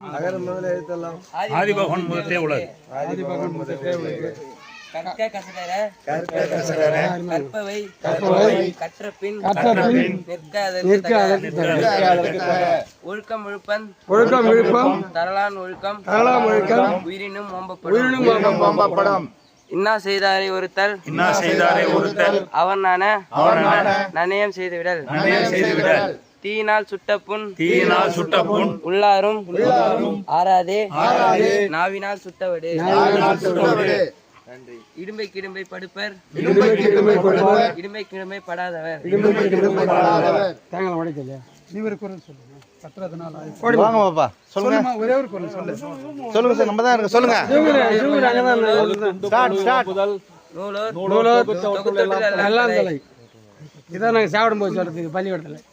அகர முதல எழுத்தெல்லாம் ஆதிபகவன் முதற்றே உலகு ஆதிபகவன் முதற்றே உலகு. கற்க கசடர கற்க கசடர கற்பவை. கற்ற பின் நிற்க நிற்க அதற்கு அதற்கு தக. தக. ஒழுக்கம் ஒழுப்பன். ஒழுக்கம் விழுப்பம் தரலான் ஒழுக்கம். ஒழுக்கம். உயிரினும் ஓம்பப்படும் உயிரினும் ஓம்பப்படும் இன்னா செய்தாரை ஒருத்தல் இன்னா செய்தாரே ஒருத்தல் அவனான அவனான நன்னயம் செய்துவிடல். நன்னயம் செய்துவிடல். தீயினால் சுட்ட புண். தீயினால் சுட்ட புண். உள்ளாரும். ஆறாதே. நாவினால் சுட்டவடு. இடும்பை கிடும்பை படுப்பர் இடும்பை கிடும்பை கொடுப்பவர் இடும்பை கிடும்பை படாதவர். இடும்பை கிடும்பை படாதவர். தேங்காய் உடைக்கலையா? நீ ஒரு குரல் சொல்லுங்க பத்துறதுனால வாங்க பாப்பா சொல்லுங்க. ஒரே ஒரு குரல் சொல்லு. சொல்லுங்க சார் நம்ம தான் இருக்கு. சொல்லுங்க. Start start. நூலோர். தொகுத்தொட்டில் எல்லாம் எல்லாம் தலை இதான் நாங்கள் சாப்பிடும் போது சொல்றதுக்கு பள்ளிக்கூடத்தில்.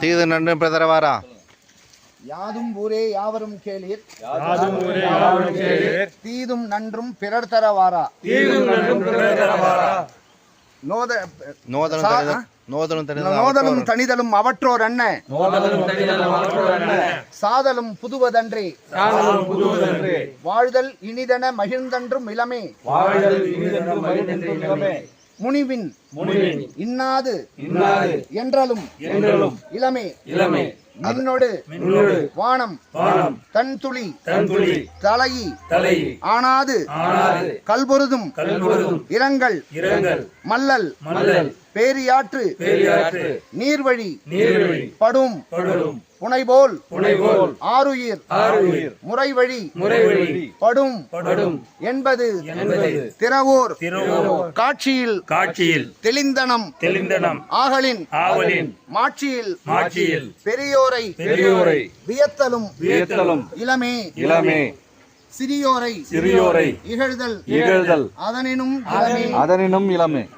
தீது நன்று பிரதரவாரா யாதும் ஊரே யாவரும் கேளீர். தீதும் நன்றும் பிறர் தர வாரா நோத நோதனம் சா- தனிதல் நோதனம் தனிதல் நோதலும் தனிதலும் அவற்றோர் அண்ண. சாதலும் புதுவதன்றே. வாழ்தல் இனிதென மகிழ்ந்தன்றும் இளமே. முனிவின் இன்னாது என்றாலும் இளமே இளமே மின்னொடு வானம் தன் துளி தலையி ஆனாது கல்பொருதும் இரங்கல் மல்லல் பேரியாற்று. நீர்வழி. படும். புனைபோல். ஆருயிர் முறைவழி. படும். என்பது. திறவோர். காட்சியில். காட்சியில். தெளிந்தனம். தெளிந்தனம். ஆகலின். ஆவலின் மாட்சியில். மாட்சியில். பெரியோரை. பெரியோரை. வியத்தலும். வியத்தலும். இளமே. இளமே. சிறியோரை. சிறியோரை. இகழ்தல். இகழ்தல். அதனினும் அதனினும் இளமே.